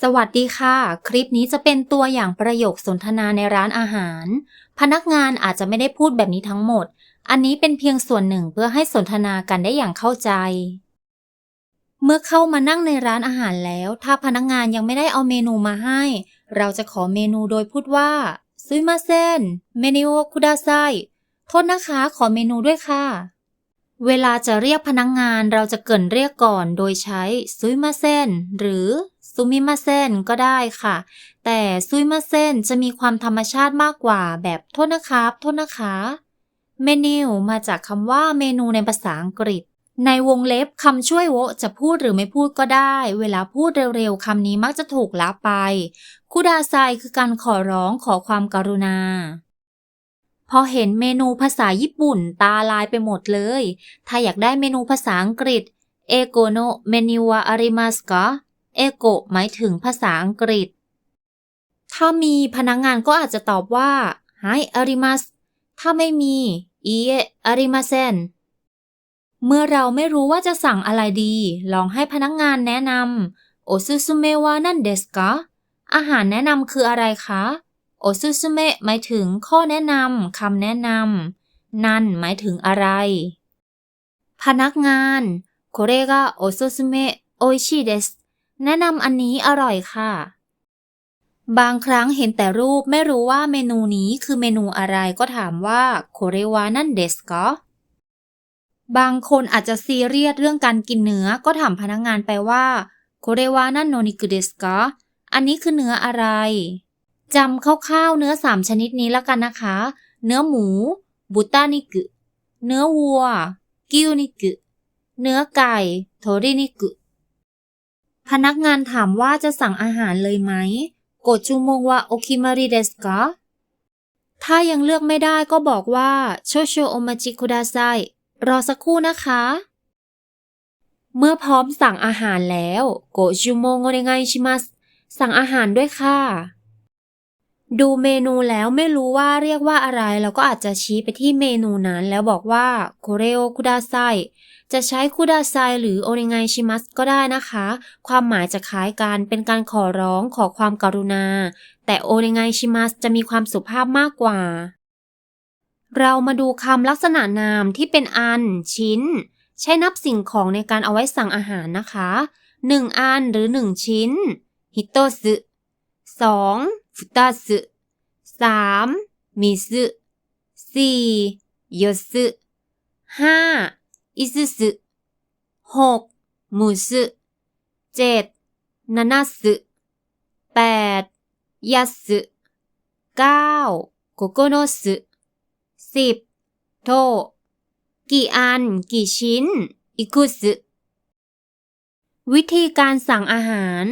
สวัสดีค่ะ คลิปนี้จะเป็นตัวอย่างประโยคสนทนาในร้านอาหาร พนักงานอาจจะไม่ได้พูดแบบนี้ทั้งหมด อันนี้เป็นเพียงส่วนหนึ่งเพื่อให้สนทนากันได้อย่างเข้าใจ เมื่อเข้ามานั่งในร้านอาหารแล้ว ถ้าพนักงานยังไม่ได้เอาเมนูมาให้ เราจะขอเมนูโดยพูดว่าซุยมาเซนเมนูคุดาไซโทษนะคะขอเมนูด้วยค่ะ เวลาจะเรียกพนักงานเราจะเกินเรียกก่อนโดยใช้ซุยมาเซนหรือ ซุมิมาเซนก็ได้ค่ะ แต่ซุยมาเซนจะมีความธรรมชาติมากกว่าแบบโทษนะครับโทษนะคะเมนูมาจากคำว่าเมนูในภาษาอังกฤษ ในวงเล็บคำช่วยโวจะพูดหรือไม่พูดก็ได้ เวลาพูดเร็วๆคำนี้มักจะถูกละไป คุดาไซคือการขอร้องขอความกรุณา พอเห็นเมนูภาษาญี่ปุ่นตาลายไปหมดเลย ถ้าอยากได้เมนูภาษาอังกฤษเอโกโนเมนิวะอาริมัสกะ เอโกะหมายถึงภาษาอังกฤษ ถ้ามีพนักงงานก็อาจจะตอบว่าไฮอาริมัสถ้าไม่มีอีอาริมาเซนเมื่อเราไม่รู้ว่าจะสั่งอะไรดี ลองให้พนักงงานแนะนำโอซุซุเมวานันเดสกะอาหารแนะนำคืออะไรคะโอซุซุเมะหมายถึงข้อแนะนำคำแนะนำนั่นหมายถึงอะไร พนักงานโคเรกะโอซุซุเมะโอชิเด แนะนำอันนี้อร่อยค่ะ บางครั้งเห็นแต่รูปไม่รู้ว่าเมนูนี้คือเมนูอะไรก็ถามว่าโคเรวานั่นเดสกบางคนอาจจะซีเรียสเรื่องการกินเนื้อก็ถามพนักงานไปว่าโคเรวานั่นโนนิกุเดสกอันนี้คือเนื้ออะไรจำคร่าวๆเนื้อสามชนิดนี้แล้วกันนะคะ เนื้อหมูบุตานิกุเนื้อวัว กิวนิกุเนื้อไก่ โทรินิกุ พนักงานถามว่าจะสั่งอาหารเลยไหมโกจูโมงว่าโอคิมาริเดสกะถ้ายังเลือกไม่ได้ก็บอกว่าโชโชโอมาจิคุดาไซรอสักครู่นะคะ เมื่อพร้อมสั่งอาหารแล้ว โกจูโมงโอเนไงชิมัสสั่งอาหารด้วยค่ะ ดูเมนูแล้วไม่รู้ว่าเรียกว่าอะไร เราก็อาจจะชี้ไปที่เมนูนั้น แล้วบอกว่าโคเรโอคุดาไซจะใช้คุดาไซหรือโอเนงไงชิมัสก็ได้นะคะ ความหมายจะคล้ายกันเป็นการขอร้องขอความกรุณา แต่โอเนงไงชิมัสจะมีความสุภาพมากกว่า เรามาดูคำลักษณะนามที่เป็นอัน ชิ้น ใช้นับสิ่งของในการเอาไว้สั่งอาหารนะคะ 1 อันหรือ 1 ชิ้นฮิโตซึสอง 二つ、三、水、สี่、四つ、ห้า、五つ、หก、六つ、เจ็ด、七つ、แปด、八つ、เก้า、九つ、สิบ、โทกี่อัน กี่ชิ้น อิคุสึ วิธีการสั่งอาหาร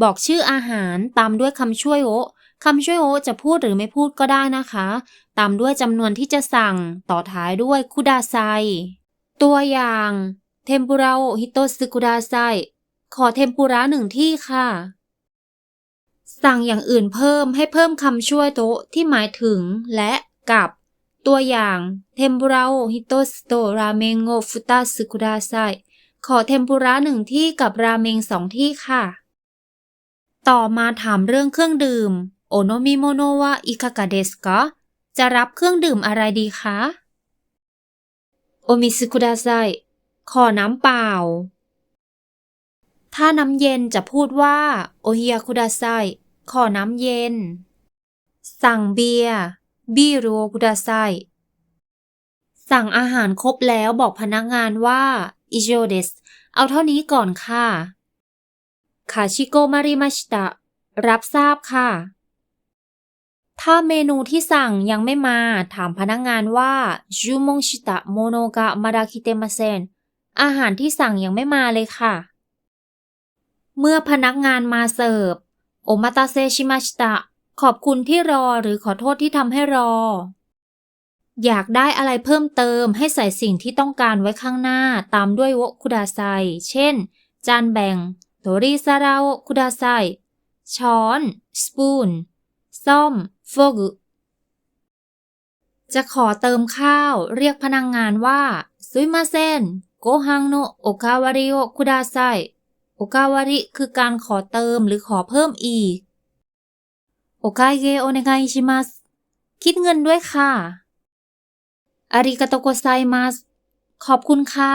บอกชื่ออาหารตามด้วยคำช่วยโอ คำช่วยโอจะพูดหรือไม่พูดก็ได้นะคะ ตามด้วยจำนวนที่จะสั่งต่อท้ายด้วยคุดาไซ ตัวอย่างเทมปุระโอฮิโตสึกุดาไซ ขอเทมปุระหนึ่งที่ค่ะ สั่งอย่างอื่นเพิ่มให้เพิ่มคำช่วยโตะที่หมายถึงและกับ ตัวอย่างเทมปุระโอฮิโตสโตราเมงโงฟุตาสึกุดาไซ ขอเทมปุระหนึ่งที่กับราเมงสองที่ค่ะ ต่อมาถามเรื่องเครื่องดื่ม โอโนมิโมโนวะอิคากะเดสกะจะรับเครื่องดื่มอะไรดีคะ โอมิสึคุดาไซขอน้ำเปล่า ถ้าน้ำเย็นจะพูดว่า โอฮิยาคุดาไซขอน้ำเย็น สั่งเบียร์บิโรคุดาไซสั่งอาหารครบแล้วบอกพนักงานว่าอิโจเดสเอาเท่านี้ก่อนค่ะคาชิโกมาริมาชิตะรับทราบค่ะ ถ้าเมนูที่สั่งยังไม่มา ถามพนักงงานว่าจูมงชิตะโมโนกะมาดาคิเตมาเซนอาหารที่สั่งยังไม่มาเลยค่ะ เมื่อพนักงานมาเสิร์ฟโอมาตาเซชิมาชิตะ ขอบคุณที่รอหรือขอโทษที่ทำให้รอ อยากได้อะไรเพิ่มเติมให้ใส่สิ่งที่ต้องการไว้ข้างหน้าตามด้วยโวคุดาไซเช่น จานแบ่งโทริซาราโวคุดาไซช้อน สปูน ซ่อมฟกจะขอเติมข้าวเรียกพนักงงานว่าซุยมาเซนโกฮังโนโอคาวาริโอคุดาไซโอกาวาริคือการขอเติมหรือขอเพิ่มอีกโอกาเกโอเนไกชิมัสคิดเงินด้วยค่ะอาริกาโตโกไซมัสขอบคุณค่ะ